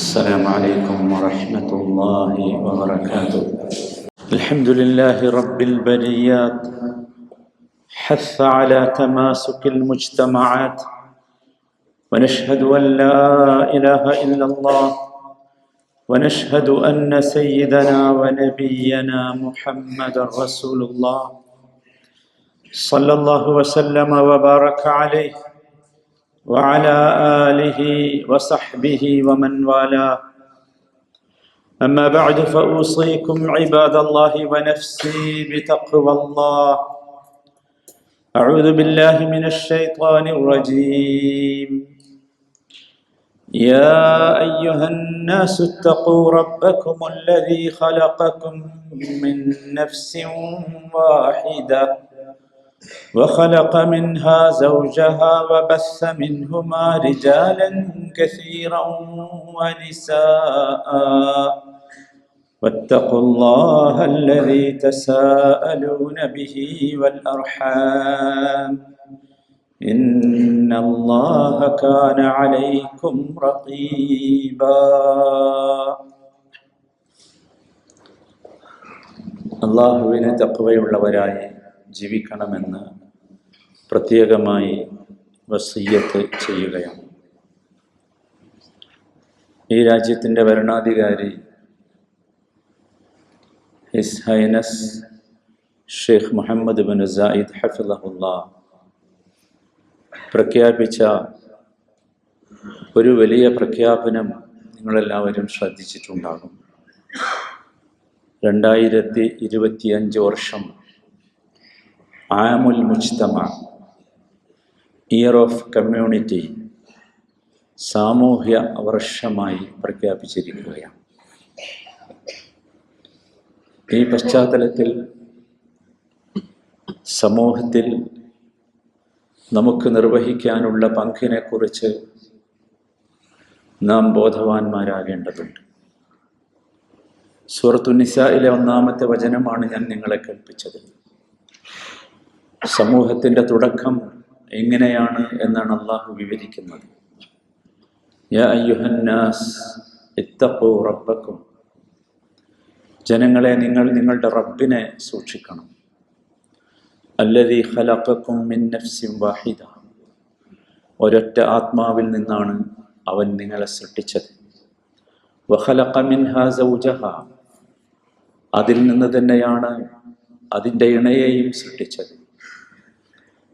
السلام عليكم ورحمة الله وبركاته. الحمد لله رب البريات. حث على تماسك المجتمعات. ونشهد أن لا إله إلا الله. ونشهد أن سيدنا ونبينا محمد رسول الله. صلى الله وسلم وبارك عليه. وعلى آله وصحبه ومن والاه. أما بعد فأوصيكم عباد الله ونفسي بتقوى الله. أعوذ بالله من الشيطان الرجيم. يا أيها الناس اتقوا ربكم الذي خلقكم من نفس واحدة. وخلق منها زوجها وبث منهما رجالا كثيرا ونساء واتقوا الله الذي تساءلون به والأرحام إن الله كان عليكم رقيبا അള്ളാഹുവിന് തക്കവയുള്ളവരായി ജീവിക്കണമെന്ന് പ്രത്യേകമായി വസീയത്ത് ചെയ്യുകയാണ്. ഈ രാജ്യത്തിന്റെ ഭരണാധികാരി his highness Sheikh Muhammad bin Zayed ഹഫിലഹുല്ല പ്രഖ്യാപിച്ച ഒരു വലിയ പ്രഖ്യാപനം നിങ്ങളെല്ലാവരും ശ്രദ്ധിച്ചിട്ടുണ്ടാകും. രണ്ടായിരത്തി ഇരുപത്തിയഞ്ച് വർഷം ആമുൽ മുജ്തമ ഇയർ ഓഫ് കമ്മ്യൂണിറ്റി സാമൂഹ്യ വർഷമായി പ്രഖ്യാപിച്ചിരിക്കുകയാണ്. ഈ പശ്ചാത്തലത്തിൽ സമൂഹത്തിൽ നമുക്ക് നിർവഹിക്കാനുള്ള പങ്കിനെക്കുറിച്ച് നാം ബോധവാന്മാരാകേണ്ടതുണ്ട്. സൂറത്തുനിസയിലെ ഒന്നാമത്തെ വചനമാണ് ഞാൻ നിങ്ങളെ കേൾപ്പിച്ചത്. സമൂഹത്തിന്റെ തുടക്കം എങ്ങനെയാണ് എന്നാണ് അള്ളാഹു വിവരിക്കുന്നത്. റബ്ബക്കും. ജനങ്ങളെ നിങ്ങൾ നിങ്ങളുടെ റബ്ബിനെ സൂക്ഷിക്കണം. അല്ലതി ഖലഖക്കും മിൻ വാഹിദ. ഒരൊറ്റ ആത്മാവിൽ നിന്നാണ് അവൻ നിങ്ങളെ സൃഷ്ടിച്ചത്. വഖലഖ മിൻഹാ അതിൽ നിന്ന് തന്നെയാണ് അതിന്റെ ഇണയെയും സൃഷ്ടിച്ചത്.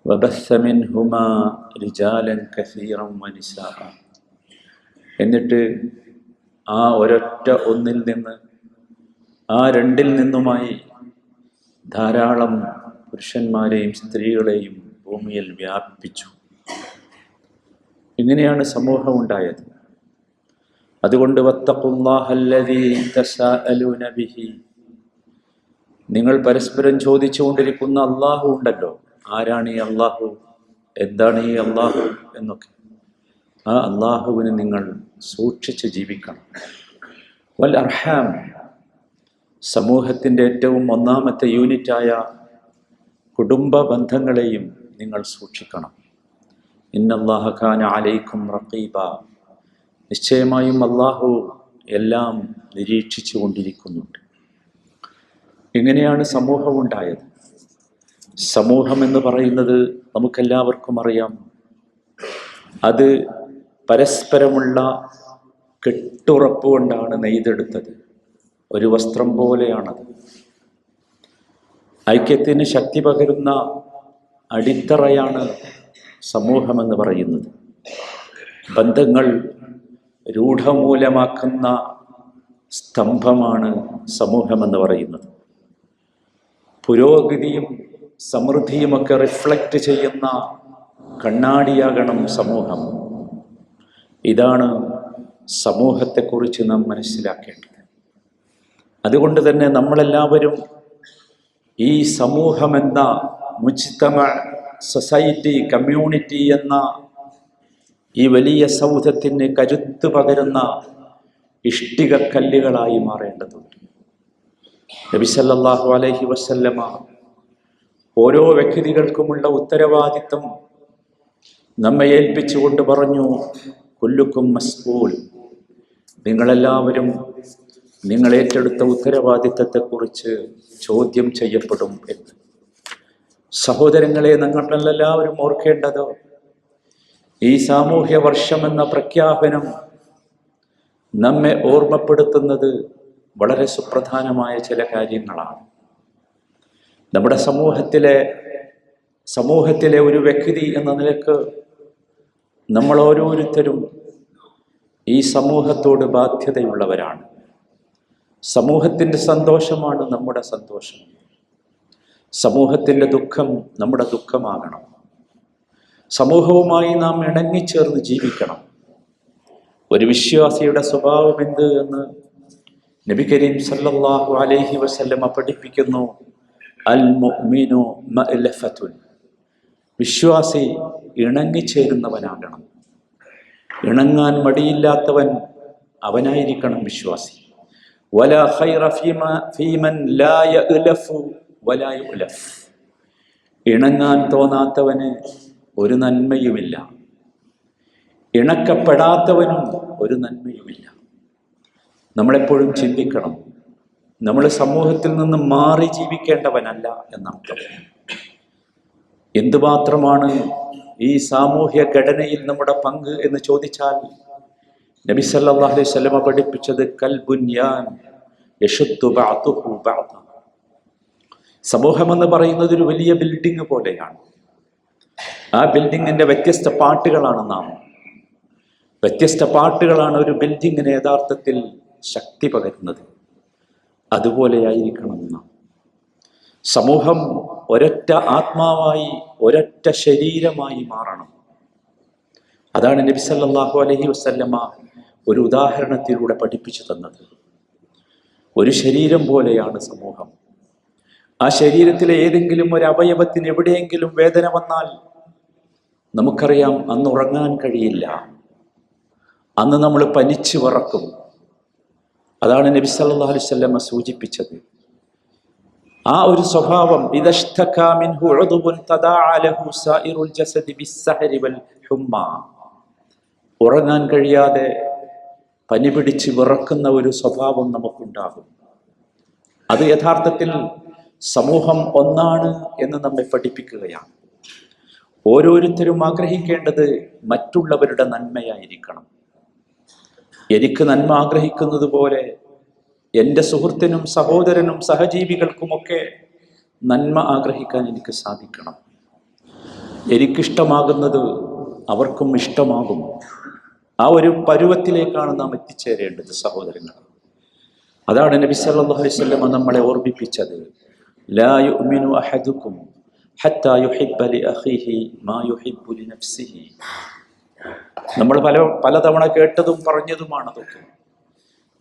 വബസ്സ മിൻഹുമാ റിജാലൻ കസീറം വനിസാ. എന്നിട്ട് ആ ഒരൊറ്റ ഒന്നിൽ നിന്ന് ആ രണ്ടിൽ നിന്നുമായി ധാരാളം പുരുഷന്മാരെയും സ്ത്രീകളെയും ഭൂമിയിൽ വ്യാപിപ്പിച്ചു. ഇങ്ങനെയാണ് സമൂഹം ഉണ്ടായത്. അതുകൊണ്ട് നിങ്ങൾ പരസ്പരം ചോദിച്ചുകൊണ്ടിരിക്കുന്ന അള്ളാഹു ഉണ്ടല്ലോ. ആരാണ് ഈ അള്ളാഹു? എന്താണ് ഈ അള്ളാഹു എന്നൊക്കെ. ആ അള്ളാഹുവിനെ നിങ്ങൾ സൂക്ഷിച്ച് ജീവിക്കണം. വൽ അർഹാം. സമൂഹത്തിന്റെ ഏറ്റവും ഒന്നാമത്തെ യൂണിറ്റായ കുടുംബ ബന്ധങ്ങളെയും നിങ്ങൾ സൂക്ഷിക്കണം. ഇന്നല്ലാഹ ഖാൻ അലൈക്കും റഖീബ. നിശ്ചയമായും അള്ളാഹു എല്ലാം നിരീക്ഷിച്ചു കൊണ്ടിരിക്കുന്നുണ്ട് എങ്ങനെയാണ് സമൂഹം ഉണ്ടായത്. സമൂഹം എന്ന് പറയുന്നത് നമുക്കെല്ലാവർക്കും അറിയാം. അത് പരസ്പരമുള്ള കെട്ടുറപ്പ് കൊണ്ടാണ് നെയ്തെടുത്തത്. ഒരു വസ്ത്രം പോലെയാണത്. ഐക്യത്തിന് ശക്തി പകരുന്ന അടിത്തറയാണ് സമൂഹമെന്ന് പറയുന്നത്. ബന്ധങ്ങൾ രൂഢമൂലമാക്കുന്ന സ്തംഭമാണ് സമൂഹമെന്ന് പറയുന്നത്. പുരോഗതിയും സമൃദ്ധിയുമൊക്കെ റിഫ്ലക്റ്റ് ചെയ്യുന്ന കണ്ണാടിയാകണം സമൂഹം. ഇതാണ് സമൂഹത്തെക്കുറിച്ച് നാം മനസ്സിലാക്കേണ്ടത്. അതുകൊണ്ട് തന്നെ നമ്മളെല്ലാവരും ഈ സമൂഹമെന്ന മുജിത്തമ സൊസൈറ്റി കമ്മ്യൂണിറ്റി എന്ന ഈ വലിയ സൗധത്തിന് കരുത്ത് പകരുന്ന ഇഷ്ടികക്കല്ലുകളായി മാറേണ്ടതുണ്ട്. നബിസല്ലാഹു അലൈഹി വസല്ലമ ഓരോ വ്യക്തികൾക്കുമുള്ള ഉത്തരവാദിത്തം നമ്മെ ഏൽപ്പിച്ചുകൊണ്ട് പറഞ്ഞു കൊല്ലുക്കും മസ്കൂൽ. നിങ്ങളെല്ലാവരും നിങ്ങൾ ഏറ്റെടുത്ത ഉത്തരവാദിത്തത്തെക്കുറിച്ച് ചോദ്യം ചെയ്യപ്പെടും എന്ന്. സഹോദരങ്ങളെ നിങ്ങളെല്ലാവരും ഓർക്കേണ്ടത് ഈ സാമൂഹ്യ വർഷം എന്ന പ്രഖ്യാപനം നമ്മെ ഓർമ്മപ്പെടുത്തുന്നത് വളരെ സുപ്രധാനമായ ചില കാര്യങ്ങളാണ്. നമ്മുടെ സമൂഹത്തിലെ സമൂഹത്തിലെ ഒരു വ്യക്തി എന്ന നിലയ്ക്ക് നമ്മൾ ഓരോരുത്തരും ഈ സമൂഹത്തോട് ബാധ്യതയുള്ളവരാണ്. സമൂഹത്തിന്റെ സന്തോഷമാണ് നമ്മുടെ സന്തോഷം. സമൂഹത്തിന്റെ ദുഃഖം നമ്മുടെ ദുഃഖമാകണം. സമൂഹവുമായി നാം ഇണങ്ങിച്ചേർന്ന് ജീവിക്കണം. ഒരു വിശ്വാസിയുടെ സ്വഭാവം എന്ത് എന്ന് നബി കരീം സല്ലല്ലാഹു അലൈഹി വസല്ലമ പഠിപ്പിക്കുന്നു. അൽ മുഅ്മിനു വിശ്വാസി ഇണങ്ങിച്ചേരുന്നവനാകണം ഇണങ്ങാൻ മടിയില്ലാത്തവൻ അവനായിരിക്കണം വിശ്വാസി. വല ഖൈറ ഫീമ ഫീമൻ ലാ യഅലഫു വലാ യുലഫ് ഇണങ്ങാൻ തോന്നാത്തവന് ഒരു നന്മയുമില്ല. ഇണക്കപ്പെടാത്തവനും ഒരു നന്മയുമില്ല. നമ്മളെപ്പോഴും ചിന്തിക്കണം നമ്മൾ സമൂഹത്തിൽ നിന്ന് മാറി ജീവിക്കേണ്ടവനല്ല എന്നർത്ഥം. എന്തുമാത്രമാണ് ഈ സാമൂഹ്യ ഘടനയിൽ നമ്മുടെ പങ്ക് എന്ന് ചോദിച്ചാൽ നബി സല്ലല്ലാഹു അലൈഹി വസല്ലമ പഠിപ്പിച്ചത് സമൂഹം എന്ന് പറയുന്നത് ഒരു വലിയ ബിൽഡിംഗ് പോലെയാണ്. ആ ബിൽഡിങ്ങിന്റെ വ്യത്യസ്ത പാട്ടുകളാണ് നാം. വ്യത്യസ്ത പാട്ടുകളാണ് ഒരു ബിൽഡിങ്ങിന് യഥാർത്ഥത്തിൽ ശക്തി പകരുന്നത്. അതുപോലെയായിരിക്കണം നാം സമൂഹം ഒരൊറ്റ ആത്മാവായി ഒരൊറ്റ ശരീരമായി മാറണം. അതാണ് നബി സല്ലാഹു അലഹി വസല്ലമ ഒരു ഉദാഹരണത്തിലൂടെ പഠിപ്പിച്ചു തന്നത്. ഒരു ശരീരം പോലെയാണ് സമൂഹം. ആ ശരീരത്തിലെ ഏതെങ്കിലും ഒരു അവയവത്തിന് എവിടെയെങ്കിലും വേദന വന്നാൽ നമുക്കറിയാം അന്ന് ഉറങ്ങാൻ കഴിയില്ല. അന്ന് നമ്മൾ പനിച്ചു വറക്കും. അതാണ് നബി സല്ലല്ലാഹു അലൈഹി വസല്ലമ സൂചിപ്പിച്ചത്. ആ ഒരു സ്വഭാവം ഉറങ്ങാൻ കഴിയാതെ പനി പിടിച്ച് വിറക്കുന്ന ഒരു സ്വഭാവം നമുക്കുണ്ടാകും. അത് യഥാർത്ഥത്തിൽ സമൂഹം ഒന്നാണ് എന്ന് നമ്മെ പഠിപ്പിക്കുകയാണ്. ഓരോരുത്തരും ആഗ്രഹിക്കേണ്ടത് മറ്റുള്ളവരുടെ നന്മയായിരിക്കണം. എനിക്ക് നന്മ ആഗ്രഹിക്കുന്നത് പോലെ എന്റെ സുഹൃത്തിനും സഹോദരനും സഹജീവികൾക്കുമൊക്കെ നന്മ ആഗ്രഹിക്കാൻ എനിക്ക് സാധിക്കണം. എനിക്കിഷ്ടമാകുന്നത് അവർക്കും ഇഷ്ടമാകും. ആ ഒരു പരുവത്തിലേക്കാണ് നാം എത്തിച്ചേരേണ്ടത് സഹോദരങ്ങൾ അതാണ് നബി സല്ലല്ലാഹു അലൈഹി വസല്ലം നമ്മളെ ഓർമ്മിപ്പിച്ചത്. ലാ യുഅ്മിനു അഹദുക്കും ഹത്താ യുഹിബ്ബ ലി അഖീഹി മാ യുഹിബ്ബു ലി നഫ്സിഹി നമ്മൾ പല പലതവണ കേട്ടതും പറഞ്ഞതുമാണ് അതൊക്കെ.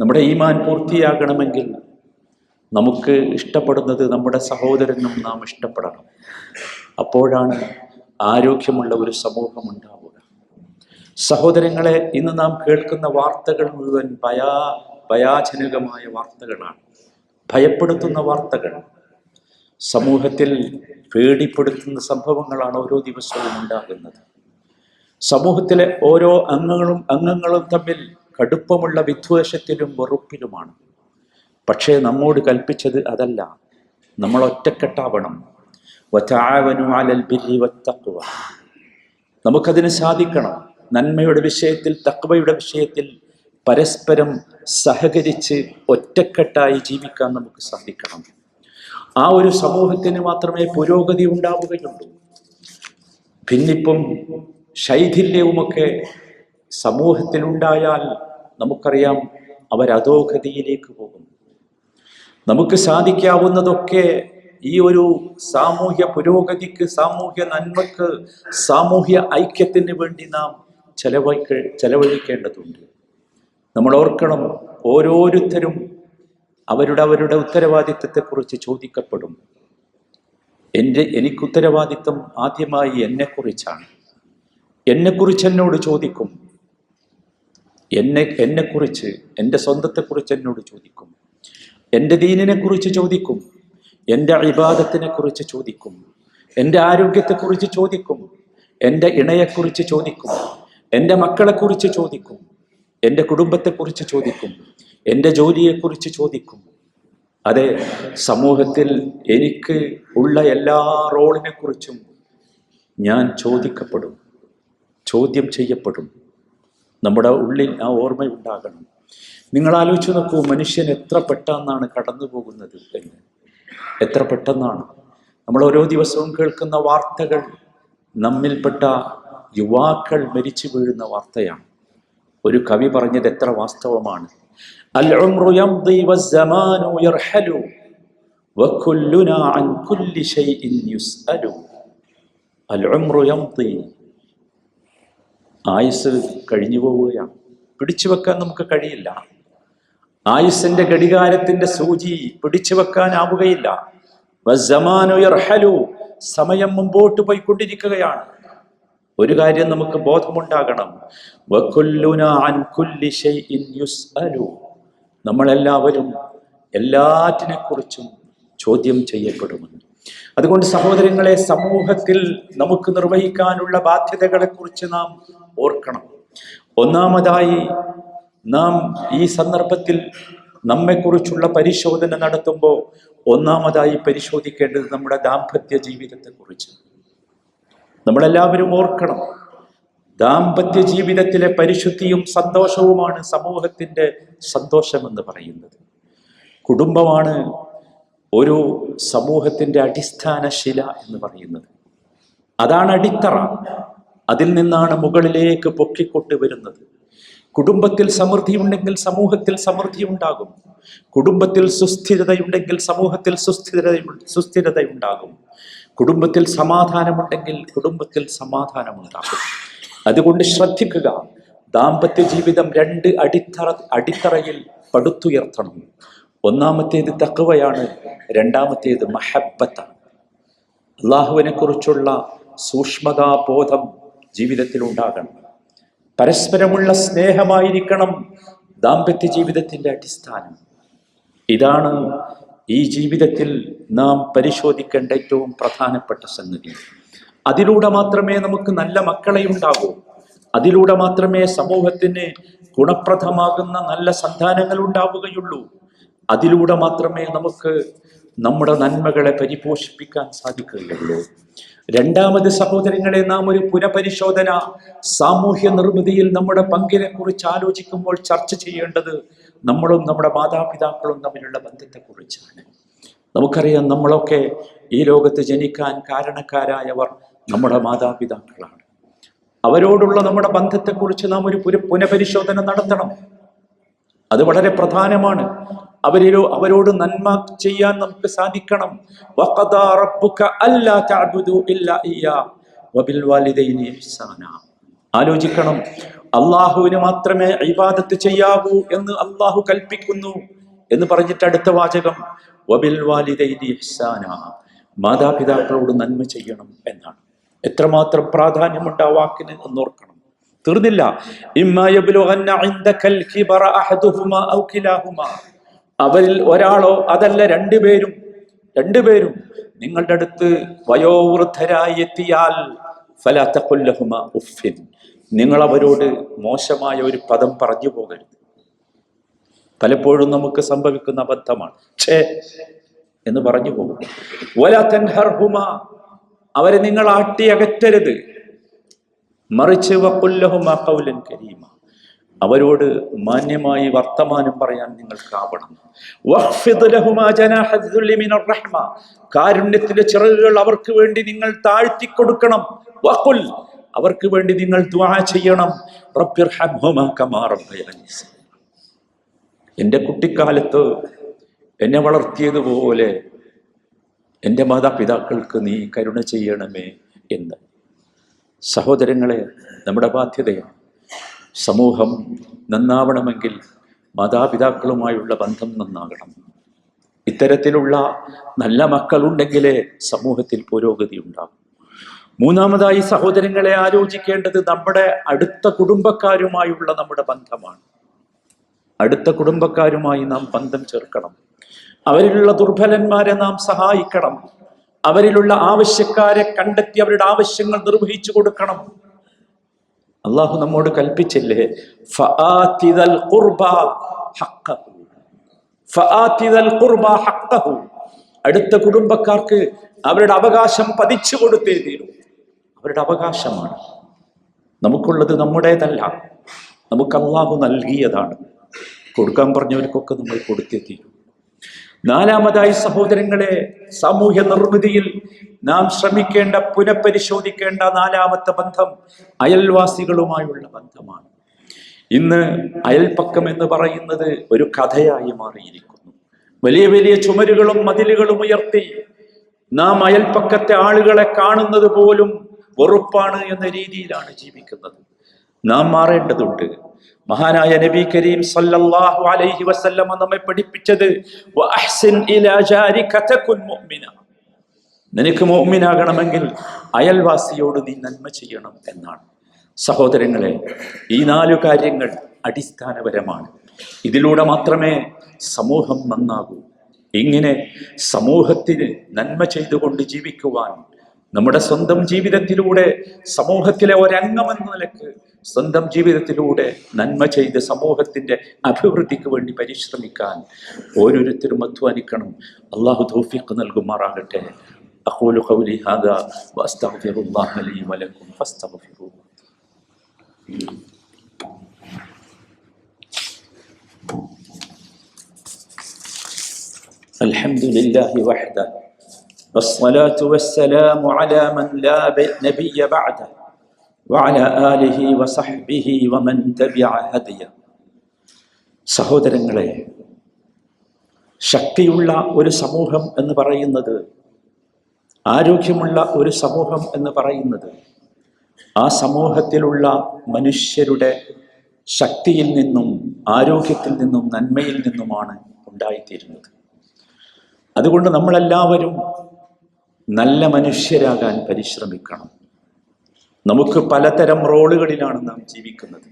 നമ്മുടെ ഈമാൻ പൂർത്തിയാകണമെങ്കിൽ നമുക്ക് ഇഷ്ടപ്പെടുന്നത് നമ്മുടെ സഹോദരനും നാം ഇഷ്ടപ്പെടണം. അപ്പോഴാണ് ആരോഗ്യമുള്ള ഒരു സമൂഹം ഉണ്ടാവുക. സഹോദരങ്ങളെ ഇന്ന് നാം കേൾക്കുന്ന വാർത്തകൾ മുഴുവൻ ഭയാ ഭയാജനകമായ വാർത്തകളാണ്. ഭയപ്പെടുത്തുന്ന വാർത്തകൾ. സമൂഹത്തിൽ പേടിപ്പെടുത്തുന്ന സംഭവങ്ങളാണ് ഓരോ ദിവസവും ഉണ്ടാകുന്നത്. സമൂഹത്തിലെ ഓരോ അംഗങ്ങളും അംഗങ്ങളും തമ്മിൽ കടുപ്പമുള്ള വിദ്വേഷത്തിലും വെറുപ്പിലുമാണ്. പക്ഷേ നമ്മോട് കൽപ്പിച്ചത് അതല്ല. നമ്മൾ ഒറ്റക്കെട്ടാവണം. നമുക്കതിന് സാധിക്കണം. നന്മയുടെ വിഷയത്തിൽ തക്വയുടെ വിഷയത്തിൽ പരസ്പരം സഹകരിച്ച് ഒറ്റക്കെട്ടായി ജീവിക്കാൻ നമുക്ക് സാധിക്കണം. ആ ഒരു സമൂഹത്തിന് മാത്രമേ പുരോഗതി ഉണ്ടാവുകയുള്ളൂ. ഭിന്നിപ്പും ശൈഥില്യവുമൊക്കെ സമൂഹത്തിലുണ്ടായാൽ നമുക്കറിയാം അവർ അധോഗതിയിലേക്ക് പോകും. നമുക്ക് സാധിക്കാവുന്നതൊക്കെ ഈ ഒരു സാമൂഹ്യ പുരോഗതിക്ക് സാമൂഹ്യ നന്മക്ക് സാമൂഹ്യ ഐക്യത്തിന് വേണ്ടി നാം ചെലവഴിക്ക ചെലവഴിക്കേണ്ടതുണ്ട്. നമ്മൾ ഓർക്കണം ഓരോരുത്തരും അവരുടെ അവരുടെ ഉത്തരവാദിത്തത്തെക്കുറിച്ച് ചോദിക്കപ്പെടും. എന്റെ എനിക്ക് ഉത്തരവാദിത്തം ആദ്യമായി എന്നെക്കുറിച്ചാണ്. എന്നെക്കുറിച്ച് എന്നോട് ചോദിക്കും. എന്നെ എന്നെക്കുറിച്ച് എന്റെ സ്വന്തത്തെക്കുറിച്ച് എന്നോട് ചോദിക്കും. എന്റെ ദീനിനെക്കുറിച്ച് ചോദിക്കും. എന്റെ ഇബാദത്തിനെ കുറിച്ച് ചോദിക്കും. എന്റെ ആരോഗ്യത്തെക്കുറിച്ച് ചോദിക്കും. എന്റെ ഇണയെക്കുറിച്ച് ചോദിക്കും. എന്റെ മക്കളെക്കുറിച്ച് ചോദിക്കും. എന്റെ കുടുംബത്തെക്കുറിച്ച് ചോദിക്കും. എന്റെ ജോലിയെക്കുറിച്ച് ചോദിക്കും. അതെ സമൂഹത്തിൽ എനിക്ക് ഉള്ള എല്ലാ റോളിനെക്കുറിച്ചും ഞാൻ ചോദിക്കപ്പെടും. ചോദ്യം ചെയ്യപ്പെടും. നമ്മുടെ ഉള്ളിൽ ആ ഓർമ്മയുണ്ടാകണം നിങ്ങൾ ആലോചിച്ച് നോക്കൂ മനുഷ്യൻ എത്ര പെട്ടെന്നാണ് കടന്നു പോകുന്നത് എന്ന്. എത്ര പെട്ടെന്നാണ്. നമ്മൾ ഓരോ ദിവസവും കേൾക്കുന്ന വാർത്തകൾ നമ്മിൽപ്പെട്ട യുവാക്കൾ മരിച്ചു വീഴുന്ന വാർത്തയാണ്. ഒരു കവി പറഞ്ഞത് എത്ര വാസ്തവമാണ്. അൽ ആയുസ് കഴിഞ്ഞു പോവുകയാണ്. പിടിച്ചു വെക്കാൻ നമുക്ക് കഴിയില്ല. ആയുസിന്റെ ഘടികാരത്തിന്റെ സൂചി പിടിച്ചു വെക്കാനാവുകയില്ല. സമയം മുമ്പോട്ട് പോയിക്കൊണ്ടിരിക്കുകയാണ്. ഒരു കാര്യം നമുക്ക് ബോധമുണ്ടാകണം. നമ്മളെല്ലാവരും എല്ലാറ്റിനെ കുറിച്ചും ചോദ്യം ചെയ്യപ്പെടുമെന്ന് അതുകൊണ്ട് സഹോദരങ്ങളെ സമൂഹത്തിൽ നമുക്ക് നിർവഹിക്കാനുള്ള ബാധ്യതകളെ കുറിച്ച് നാം ഒന്നാമതായി നാം ഈ സന്ദർഭത്തിൽ നമ്മെക്കുറിച്ചുള്ള പരിശോധന നടത്തുമ്പോൾ ഒന്നാമതായി പരിശോധിക്കേണ്ടത് നമ്മുടെ ദാമ്പത്യ ജീവിതത്തെക്കുറിച്ച്. നമ്മളെല്ലാവരും ഓർക്കണം ദാമ്പത്യ ജീവിതത്തിലെ പരിശുദ്ധിയും സന്തോഷവുമാണ് സമൂഹത്തിന്റെ സന്തോഷമെന്ന് പറയുന്നത്. കുടുംബമാണ് ഒരു സമൂഹത്തിന്റെ അടിസ്ഥാന ശില എന്ന് പറയുന്നത്. അതാണ് അടിത്തറ. അതിൽ നിന്നാണ് മുകളിലേക്ക് പൊക്കിക്കൊണ്ടു വരുന്നത്. കുടുംബത്തിൽ സമൃദ്ധിയുണ്ടെങ്കിൽ സമൂഹത്തിൽ സമൃദ്ധി ഉണ്ടാകും കുടുംബത്തിൽ സുസ്ഥിരതയുണ്ടെങ്കിൽ സമൂഹത്തിൽ സുസ്ഥിരത സുസ്ഥിരതയുണ്ടാകും. കുടുംബത്തിൽ സമാധാനമുണ്ടെങ്കിൽ കുടുംബത്തിൽ സമാധാനമുണ്ടാകും. അതുകൊണ്ട് ശ്രദ്ധിക്കുക ദാമ്പത്യ ജീവിതം രണ്ട് അടിത്തറ അടിത്തറയിൽ പടുത്തുയർത്തണം. ഒന്നാമത്തേത് തക്കവയാണ് രണ്ടാമത്തേത് മഹബത്താണ്. അള്ളാഹുവിനെ കുറിച്ചുള്ള സൂക്ഷ്മതാബോധം ജീവിതത്തിൽ ഉണ്ടാകണം പരസ്പരമുള്ള സ്നേഹമായിരിക്കണം ദാമ്പത്യ ജീവിതത്തിന്റെ അടിസ്ഥാനം. ഇതാണ് ഈ ജീവിതത്തിൽ നാം പരിശോധിക്കേണ്ട ഏറ്റവും പ്രധാനപ്പെട്ട സംഗതി. അതിലൂടെ മാത്രമേ നമുക്ക് നല്ല മക്കളെ ഉണ്ടാകൂ. അതിലൂടെ മാത്രമേ സമൂഹത്തിന് ഗുണപ്രദമാകുന്ന നല്ല സന്താനങ്ങൾ ഉണ്ടാവുകയുള്ളൂ. അതിലൂടെ മാത്രമേ നമുക്ക് നമ്മുടെ നന്മകളെ പരിപോഷിപ്പിക്കാൻ സാധിക്കുകയുള്ളൂ. രണ്ടാമത് സഹോദരങ്ങളെ നാം ഒരു പുനഃപരിശോധന സാമൂഹ്യ നിർമ്മിതിയിൽ നമ്മുടെ പങ്കിനെ കുറിച്ച് ആലോചിക്കുമ്പോൾ ചർച്ച ചെയ്യേണ്ടത് നമ്മളും നമ്മുടെ മാതാപിതാക്കളും തമ്മിലുള്ള ബന്ധത്തെക്കുറിച്ചാണ്. നമുക്കറിയാം നമ്മളൊക്കെ ഈ ലോകത്ത് ജനിക്കാൻ കാരണക്കാരായവർ നമ്മുടെ മാതാപിതാക്കളാണ്. അവരോടുള്ള നമ്മുടെ ബന്ധത്തെക്കുറിച്ച് നാം ഒരു പുന പുനഃപരിശോധന നടത്തണം. അത് വളരെ പ്രധാനമാണ്. അവരിലോ അവരോട് നന്മ ചെയ്യാൻ നമുക്ക് സാധിക്കണം. ആലോചിക്കണം. അള്ളാഹുവിന് മാത്രമേ ഇബാദത്ത് ചെയ്യാവൂ എന്ന് അള്ളാഹു കൽപ്പിക്കുന്നു എന്ന് പറഞ്ഞിട്ട് അടുത്ത വാചകം. വബിൽ വാലിദൈനി മാതാപിതാക്കളോട് നന്മ ചെയ്യണം എന്നാണ്. എത്രമാത്രം പ്രാധാന്യമുണ്ട് ആ വാക്കിന് എന്നോർക്കണം തീർന്നില്ല. ഇമ്മ അവരിൽ ഒരാളോ അതല്ല രണ്ടുപേരും രണ്ടുപേരും നിങ്ങളുടെ അടുത്ത് വയോവൃദ്ധരായി എത്തിയാൽ ഫലാത്തക്കൊല്ലഹുമ ഉഫിൻ നിങ്ങൾ അവരോട് മോശമായ ഒരു പദം പറഞ്ഞു പോകരുത്. പലപ്പോഴും നമുക്ക് സംഭവിക്കുന്ന അബദ്ധമാണ്. ഛേ എന്ന് പറഞ്ഞു പോകും. വലാത്തൻഹർഹുമ അവരെ നിങ്ങൾ ആട്ടി അകറ്റരുത് മറിച്ച് വക്കുല്ലഹുമ കൗലൻ കരീമ. അവരോട് മാന്യമായി വർത്തമാനം പറയാൻ നിങ്ങൾക്കാവണം. കാരുണ്യത്തിന്റെ ചിറകുകൾ അവർക്ക് വേണ്ടി നിങ്ങൾ താഴ്ത്തി കൊടുക്കണം വഖുൽ അവർക്ക് വേണ്ടി നിങ്ങൾ ദുആ ചെയ്യണം. എന്റെ കുട്ടിക്കാലത്ത് എന്നെ വളർത്തിയതുപോലെ എന്റെ മാതാപിതാക്കൾക്ക് നീ കരുണ ചെയ്യണമേ എന്ന്. സഹോദരങ്ങളെ നമ്മുടെ ബാധ്യതയാണ്. സമൂഹം നന്നാവണമെങ്കിൽ മാതാപിതാക്കളുമായുള്ള ബന്ധം നന്നാകണം. ഇത്തരത്തിലുള്ള നല്ല മക്കളുണ്ടെങ്കിലേ സമൂഹത്തിൽ പുരോഗതി ഉണ്ടാകും. മൂന്നാമതായി സഹോദരങ്ങളെ ആലോചിക്കേണ്ടത് നമ്മുടെ അടുത്ത കുടുംബക്കാരുമായുള്ള നമ്മുടെ ബന്ധമാണ്. അടുത്ത കുടുംബക്കാരുമായി നാം ബന്ധം ചേർക്കണം. അവരിലുള്ള ദുർബലന്മാരെ നാം സഹായിക്കണം. അവരിലുള്ള ആവശ്യക്കാരെ കണ്ടെത്തി അവരുടെ ആവശ്യങ്ങൾ നിർവഹിച്ചു കൊടുക്കണം. അള്ളാഹു നമ്മോട് കൽപ്പിച്ചില്ലേ. അടുത്ത കുടുംബക്കാർക്ക് അവരുടെ അവകാശം പതിച്ചു കൊടുത്തേ തീരൂ. അവരുടെ അവകാശമാണ്. നമുക്കുള്ളത് നമ്മുടേതല്ല. നമുക്ക് അള്ളാഹു നൽകിയതാണ്. കൊടുക്കാൻ പറഞ്ഞവർക്കൊക്കെ നമ്മൾ കൊടുത്തേ തീരും. നാലാമതായി സഹോദരങ്ങളെ സാമൂഹ്യ നിർമ്മിതിയിൽ നാം ശ്രമിക്കേണ്ട പുനഃപരിശോധിക്കേണ്ട നാലാമത്തെ ബന്ധം അയൽവാസികളുമായുള്ള ബന്ധമാണ്. ഇന്ന് അയൽപ്പക്കം എന്ന് പറയുന്നത് ഒരു കഥയായി മാറിയിരിക്കുന്നു. വലിയ വലിയ ചുമരുകളും മതിലുകളും ഉയർത്തി നാം അയൽപ്പക്കത്തെ ആളുകളെ കാണുന്നത് പോലും വെറുപ്പാണ് എന്ന രീതിയിലാണ് ജീവിക്കുന്നത്. നാം മാറേണ്ടതുണ്ട്. മഹാനായ നബി കരീം സല്ലല്ലാഹു അലൈഹി വസല്ലമ നമ്മെ പഠിപ്പിച്ചത് വഅഹ്സിൻ ഇലാ ജാരിക തകുൻ മുഅ്മിന. നിനക്ക് മോമിനാകണമെങ്കിൽ അയൽവാസിയോട് നീ നന്മ ചെയ്യണം എന്നാണ്. സഹോദരങ്ങളെ ഈ നാലു കാര്യങ്ങൾ അടിസ്ഥാനപരമാണ്. ഇതിലൂടെ മാത്രമേ സമൂഹം നന്നാകൂ. ഇങ്ങനെ സമൂഹത്തിന് നന്മ ചെയ്തുകൊണ്ട് ജീവിക്കുവാൻ നമ്മുടെ സ്വന്തം ജീവിതത്തിലൂടെ സമൂഹത്തിലെ ഒരംഗമെന്ന നിലയ്ക്ക് സ്വന്തം ജീവിതത്തിലൂടെ നന്മ ചെയ്ത് സമൂഹത്തിന്റെ അഭിവൃദ്ധിക്ക് വേണ്ടി പരിശ്രമിക്കാൻ ഓരോരുത്തരും അധ്വാനിക്കണം അള്ളാഹു തൗഫീഖ് നൽകുമാറാകട്ടെ أقول قولي هذا وأستغفر الله لي ولكم فاستغفروه الحمد لله وحده والصلاة والسلام على من لا ب- نبي بعده വാല ആലിഹി വസഹ്ബിഹി വമൻ തബിഅ ഹദിയ. സഹോദരങ്ങളെ ശക്തിയുള്ള ഒരു സമൂഹം എന്ന് പറയുന്നത് ആരോഗ്യമുള്ള ഒരു സമൂഹം എന്ന് പറയുന്നത് ആ സമൂഹത്തിലുള്ള മനുഷ്യരുടെ ശക്തിയിൽ നിന്നും ആരോഗ്യത്തിൽ നിന്നും നന്മയിൽ നിന്നുമാണ് ഉണ്ടായിത്തീരുന്നത്. അതുകൊണ്ട് നമ്മളെല്ലാവരും നല്ല മനുഷ്യരാകാൻ പരിശ്രമിക്കണം. നമുക്ക് പലതരം റോളുകളിലാണ് നാം ജീവിക്കുന്നത്.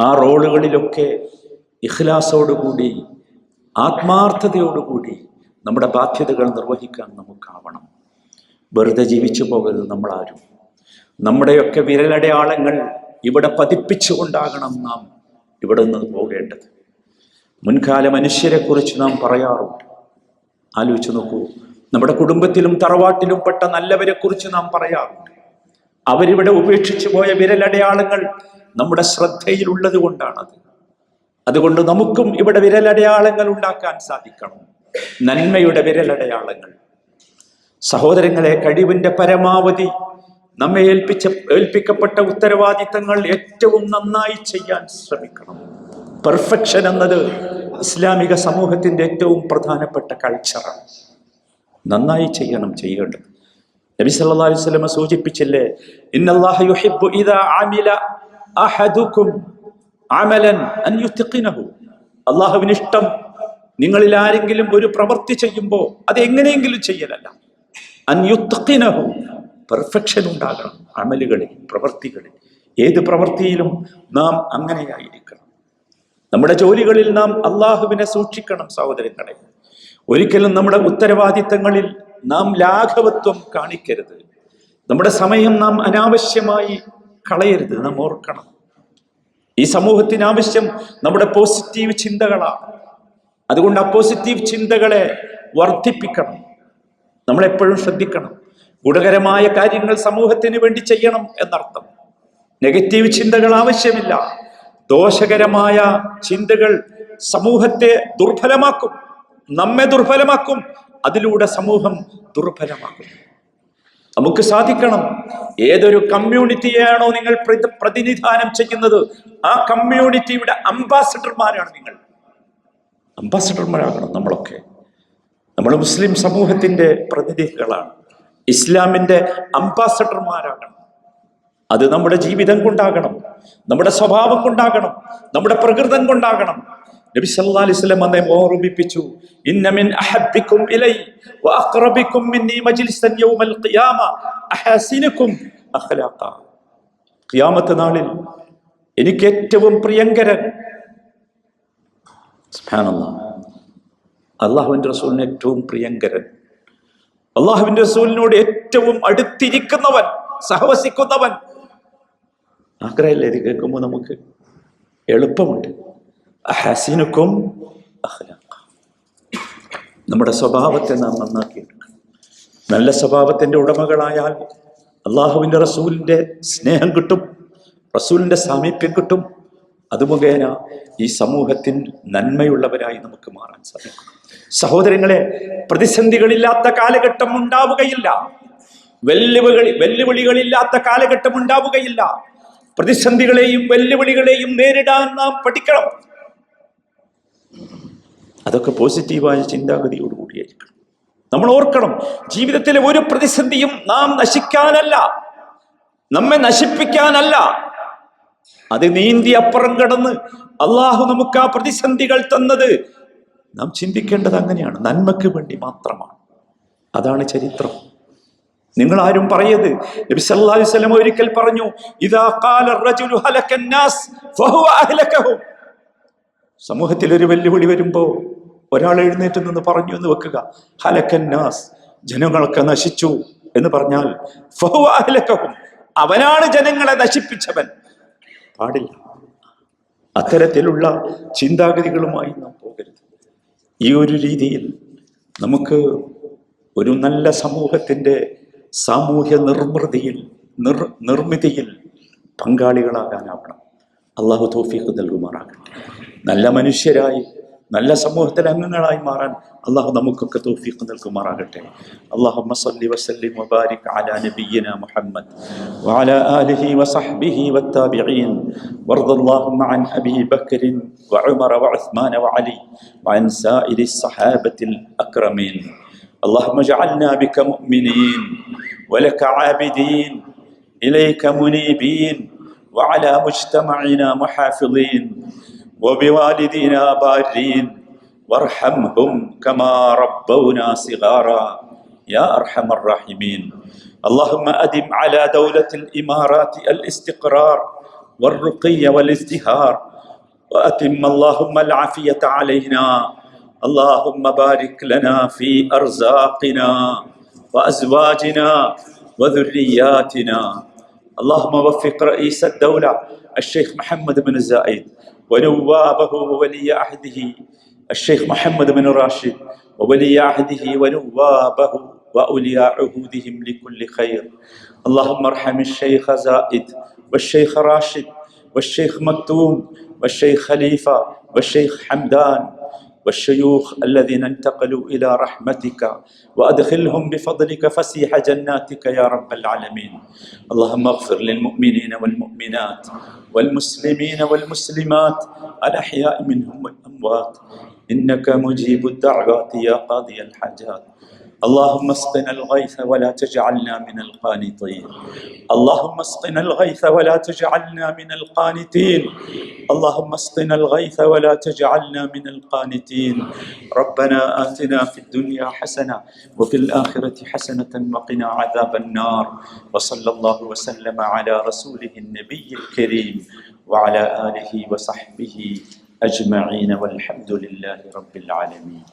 ആ റോളുകളിലൊക്കെ ഇഖ്ലാസോടുകൂടി ആത്മാർത്ഥതയോടുകൂടി നമ്മുടെ ബാധ്യതകൾ നിർവഹിക്കാൻ നമുക്കാവണം. വെറുതെ ജീവിച്ചു പോകരുത് നമ്മളാരും. നമ്മുടെയൊക്കെ വിരലടയാളങ്ങൾ ഇവിടെ പതിപ്പിച്ചുകൊണ്ടാകണം നാം ഇവിടെ നിന്ന് പോകേണ്ടത്. മുൻകാല മനുഷ്യരെക്കുറിച്ച് നാം പറയാറുണ്ട്. ആലോചിച്ച് നോക്കൂ നമ്മുടെ കുടുംബത്തിലും തറവാട്ടിലും പെട്ട നല്ലവരെ കുറിച്ച് നാം പറയാറുണ്ട്. അവരിവിടെ ഉപേക്ഷിച്ചു പോയ വിരലടയാളങ്ങൾ നമ്മുടെ ശ്രദ്ധയിലുള്ളത് കൊണ്ടാണത്. അതുകൊണ്ട് നമുക്കും ഇവിടെ വിരലടയാളങ്ങൾ ഉണ്ടാക്കാൻ സാധിക്കണം. നന്മയുടെ വിരലടയാളങ്ങൾ. സഹോദരങ്ങളെ കഴിവിന്റെ പരമാവധി നമ്മെ ഏൽപ്പിച്ച ഏൽപ്പിക്കപ്പെട്ട ഉത്തരവാദിത്തങ്ങൾ ഏറ്റവും നന്നായി ചെയ്യാൻ ശ്രമിക്കണം. പെർഫെക്ഷൻ എന്നത് ഇസ്ലാമിക സമൂഹത്തിന്റെ ഏറ്റവും പ്രധാനപ്പെട്ട കൾച്ചറാണ്. നന്നായി ചെയ്യണം ചെയ്യേണ്ടത്. നബി സല്ലല്ലാഹു അലൈഹി വസല്ലം സൂചിപ്പിച്ചില്ലേ ഇന്നല്ലാഹ യുഹിബ്ബു ഇദാ അമില അഹദുക്കും അമലൻ അൻ യുത്ഖിനഹു അല്ലാഹുവിന് ഇഷ്ടം നിങ്ങളിൽ ആരെങ്കിലും ഒരു പ്രവൃത്തി ചെയ്യുമ്പോൾ അത് എങ്ങനെയെങ്കിലും ചെയ്യലല്ല. അൻ യുത്ഖിനഹു പെർഫെക്ഷൻ ഉണ്ടാകണം അമലുകളിൽ പ്രവൃത്തികളിൽ. ഏത് പ്രവൃത്തിയിലും നാം അങ്ങനെയായിരിക്കണം. നമ്മുടെ ജോലികളിൽ നാം അള്ളാഹുവിനെ സൂക്ഷിക്കണം സഹോദരങ്ങളെ. ഒരിക്കലും നമ്മുടെ ഉത്തരവാദിത്തങ്ങളിൽ നാം ലാഘവത്വം കാണിക്കരുത്. നമ്മുടെ സമയം നാം അനാവശ്യമായി കളയരുത്. നാം ഓർക്കണം. ഈ സമൂഹത്തിന് ആവശ്യം നമ്മുടെ പോസിറ്റീവ് ചിന്തകളാണ്. അതുകൊണ്ട് ആ പോസിറ്റീവ് ചിന്തകളെ വർദ്ധിപ്പിക്കണം. നമ്മളെപ്പോഴും ശ്രദ്ധിക്കണം. ഗുണകരമായ കാര്യങ്ങൾ സമൂഹത്തിന് വേണ്ടി ചെയ്യണം എന്നർത്ഥം. നെഗറ്റീവ് ചിന്തകൾ ആവശ്യമില്ല. ദോഷകരമായ ചിന്തകൾ സമൂഹത്തെ ദുർബലമാക്കും. നമ്മെ ദുർബലമാക്കും. അതിലൂടെ സമൂഹം ദുർബലമാകുന്നു. നമുക്ക് സാധിക്കണം ഏതൊരു കമ്മ്യൂണിറ്റിയാണോ നിങ്ങൾ പ്രതിനിധാനം ചെയ്യുന്നത് ആ കമ്മ്യൂണിറ്റിയുടെ അംബാസഡർമാരാണ് നിങ്ങൾ. അംബാസഡർമാരാകണം നമ്മളൊക്കെ. നമ്മൾ മുസ്ലിം സമൂഹത്തിന്റെ പ്രതിനിധികളാണ്. ഇസ്ലാമിന്റെ അംബാസഡർമാരാകണം. അത് നമ്മുടെ ജീവിതം കൊണ്ടാകണം നമ്മുടെ സ്വഭാവം കൊണ്ടാകണം നമ്മുടെ പ്രകൃതം കൊണ്ടാകണം. നബി വസല്ലം നമ്മെ ഓർമ്മിപ്പിച്ചു ഇന്ന മിൻ അഹബ്ബിക്കും ഇലൈ വഅഖറബിക്കും മിന്നി മജ്ലിസൻ യൗമൽ ഖിയാമ അഹസിനുക്കും അഖ്ലാഖ. ഖിയാമത്ത് നാളിൽ എനിക്ക് ഏറ്റവും പ്രിയങ്കരൻ സുബ്ഹാനല്ലാഹ് അള്ളാഹുവിന്റെ റസൂലിന് ഏറ്റവും പ്രിയങ്കരൻ. അള്ളാഹുവിന്റെ റസൂലിനോട് ഏറ്റവും അടുത്തിരിക്കുന്നവൻ സഹവസിക്കുന്നവൻ. ആഗ്രഹമില്ല ഇത് കേൾക്കുമ്പോൾ നമുക്ക് എളുപ്പമുണ്ട്. അഹസിനുക്കും അഖ്ലാഖ. നമ്മുടെ സ്വഭാവത്തെ നാം നന്നാക്കിയെടുക്കണം. നല്ല സ്വഭാവത്തിന്റെ ഉടമകളായാൽ അള്ളാഹുവിന്റെ റസൂലിന്റെ സ്നേഹം കിട്ടും റസൂലിന്റെ സാമീപ്യം കിട്ടും. അത് മുഖേന ഈ സമൂഹത്തിൽ നന്മയുള്ളവരായി നമുക്ക് മാറാൻ സാധിക്കും. സഹോദരങ്ങളെ പ്രതിസന്ധികളില്ലാത്ത കാലഘട്ടം ഉണ്ടാവുകയില്ല. വെല്ലുവിളി വെല്ലുവിളികളില്ലാത്ത കാലഘട്ടം ഉണ്ടാവുകയില്ല. പ്രതിസന്ധികളെയും വെല്ലുവിളികളെയും നേരിടാൻ നാം പഠിക്കണം. അതൊക്കെ പോസിറ്റീവായ ചിന്താഗതിയോടുകൂടിയായിരിക്കണം നമ്മൾ ഓർക്കണം ജീവിതത്തിലെ ഒരു പ്രതിസന്ധിയും നാം നശിക്കാനല്ല നമ്മെ നശിപ്പിക്കാനല്ല. അത് നീന്തി അപ്പുറം കടന്ന് അള്ളാഹു നമുക്ക് ആ പ്രതിസന്ധികൾ തന്നത്. നാം ചിന്തിക്കേണ്ടത് അങ്ങനെയാണ് നന്മയ്ക്ക് വേണ്ടി മാത്രമാണ്. അതാണ് ചരിത്രം. നിങ്ങൾ ആരും പറയത് നബി അലൈഹി വസല്ലം ഒരിക്കൽ പറഞ്ഞു ഇദാ ഖാല ഫഹുവ സമൂഹത്തിൽ ഒരു വെല്ലുവിളി വരുമ്പോൾ ഒരാൾ എഴുന്നേറ്റ് നിന്ന് പറഞ്ഞു എന്ന് വെക്കുക. ഹലക്കന്നാസ് ജനങ്ങളൊക്കെ നശിച്ചു എന്ന് പറഞ്ഞാൽ അവനാണ് ജനങ്ങളെ നശിപ്പിച്ചവൻ. പാടില്ല. അത്തരത്തിലുള്ള ചിന്താഗതികളുമായി നാം പോകരുത്. ഈ ഒരു രീതിയിൽ നമുക്ക് ഒരു നല്ല സമൂഹത്തിന്റെ സാമൂഹ്യ നിർമ്മിതിയിൽ നിർ നിർമ്മിതിയിൽ പങ്കാളികളാകാനാവണം. അള്ളാഹു തോഫീഖ് നൽകുമാറാകട്ടെ നല്ല മനുഷ്യരായി നല്ല സമൂഹത്തിലെ അംഗങ്ങളായി മാറാൻ അള്ളാഹു നമുക്കൊക്കെ തോഫീഖ് നൽകുമാറാകട്ടെ അള്ളാഹു മസല്ലി വസല്ലിം വബാരിക് അലാ നബിയ്യിന മുഹമ്മദ് وعلى آله وصحبه والتابعين وارض اللهم عن أبي بكر وعمر وعثمان وعلي وعن سائر الصحابة الأكرمين اللهم اجعلنا بك مؤمنين ولك عابدين إليك منيبين وعلى مجتمعنا محافظين وبوالدينا بارين وارحمهم كما ربونا صغارا. يا أرحم الراحمين. اللهم أدم على دولة الإمارات الاستقرار والرقي والازدهار وأتم اللهم العافية علينا. اللهم بارك لنا في أرزاقنا وأزواجنا وذرياتنا. اللهم وفق رئيس الدولة الشيخ محمد بن زايد ونوابه وولي عهده الشيخ محمد بن راشد وولي عهده ونوابه وأولياء عهودهم لكل خير. اللهم ارحم الشيخ زائد والشيخ راشد والشيخ مكتوم والشيخ خليفة والشيخ حمدان والشيوخ الذين انتقلوا إلى رحمتك وأدخلهم بفضلك فسيح جناتك يا رب العالمين. اللهم اغفر للمؤمنين والمؤمنات والمسلمين والمسلمات الأحياء منهم والأموات. إنك مجيب الدعوات يا قاضي الحاجات. اللهم اسقنا الغيث ولا تجعلنا من القانطين. اللهم اسقنا الغيث ولا تجعلنا من القانتين اللهم اسقنا الغيث ولا تجعلنا من القانتين ربنا آتنا في الدنيا حسنة وفي الآخرة حسنة وقنا عذاب النار. وصلى الله وسلم على رسوله النبي الكريم وعلى آله وصحبه أجمعين والحمد لله رب العالمين.